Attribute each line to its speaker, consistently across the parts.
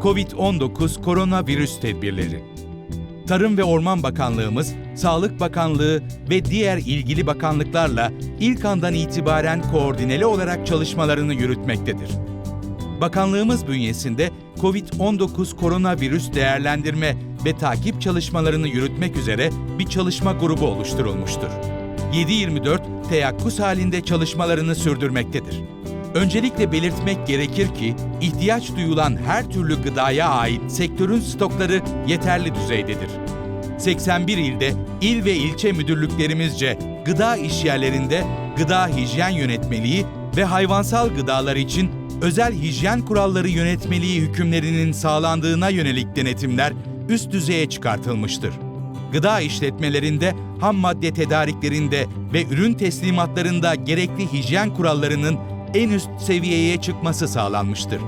Speaker 1: Covid-19 koronavirüs tedbirleri. Tarım ve Orman Bakanlığımız, Sağlık Bakanlığı ve diğer ilgili bakanlıklarla ilk andan itibaren koordineli olarak çalışmalarını yürütmektedir. Bakanlığımız bünyesinde COVID-19 koronavirüs değerlendirme ve takip çalışmalarını yürütmek üzere bir çalışma grubu oluşturulmuştur. 7-24 teyakkuz halinde çalışmalarını sürdürmektedir. Öncelikle belirtmek gerekir ki ihtiyaç duyulan her türlü gıdaya ait sektörün stokları yeterli düzeydedir. 81 ilde il ve ilçe müdürlüklerimizce gıda işyerlerinde gıda hijyen yönetmeliği ve hayvansal gıdalar için özel hijyen kuralları yönetmeliği hükümlerinin sağlandığına yönelik denetimler üst düzeye çıkartılmıştır. Gıda işletmelerinde, ham madde tedariklerinde ve ürün teslimatlarında gerekli hijyen kurallarının en üst seviyeye çıkması sağlanmıştır.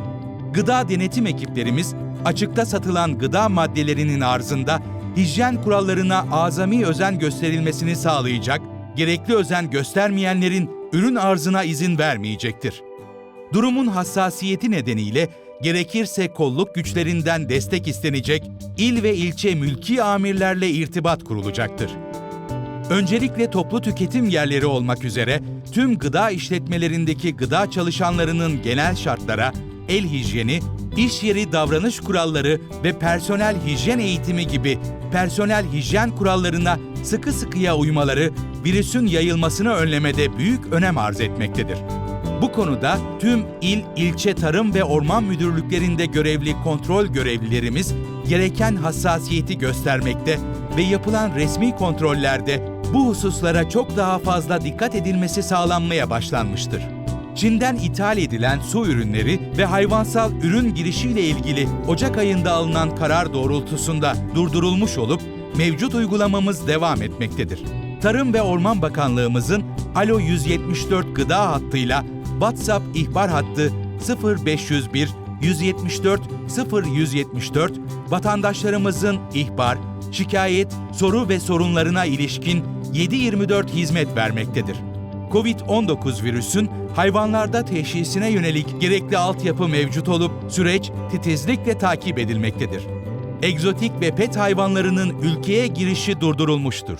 Speaker 1: Gıda denetim ekiplerimiz açıkta satılan gıda maddelerinin arzında hijyen kurallarına azami özen gösterilmesini sağlayacak, gerekli özen göstermeyenlerin ürün arzına izin vermeyecektir. Durumun hassasiyeti nedeniyle gerekirse kolluk güçlerinden destek istenecek, il ve ilçe mülki amirlerle irtibat kurulacaktır. Öncelikle toplu tüketim yerleri olmak üzere tüm gıda işletmelerindeki gıda çalışanlarının genel şartlara, el hijyeni, iş yeri davranış kuralları ve personel hijyen eğitimi gibi personel hijyen kurallarına sıkı sıkıya uymaları virüsün yayılmasını önlemede büyük önem arz etmektedir. Bu konuda tüm il, ilçe tarım ve orman müdürlüklerinde görevli kontrol görevlilerimiz gereken hassasiyeti göstermekte ve yapılan resmi kontrollerde bu hususlara çok daha fazla dikkat edilmesi sağlanmaya başlanmıştır. Çin'den ithal edilen su ürünleri ve hayvansal ürün girişiyle ilgili Ocak ayında alınan karar doğrultusunda durdurulmuş olup mevcut uygulamamız devam etmektedir. Tarım ve Orman Bakanlığımızın Alo 174 gıda hattıyla WhatsApp ihbar hattı 0501 174 0174 vatandaşlarımızın ihbar, şikayet, soru ve sorunlarına ilişkin 7/24 hizmet vermektedir. Covid-19 virüsün hayvanlarda teşhisine yönelik gerekli altyapı mevcut olup süreç titizlikle takip edilmektedir. Egzotik ve pet hayvanlarının ülkeye girişi durdurulmuştur.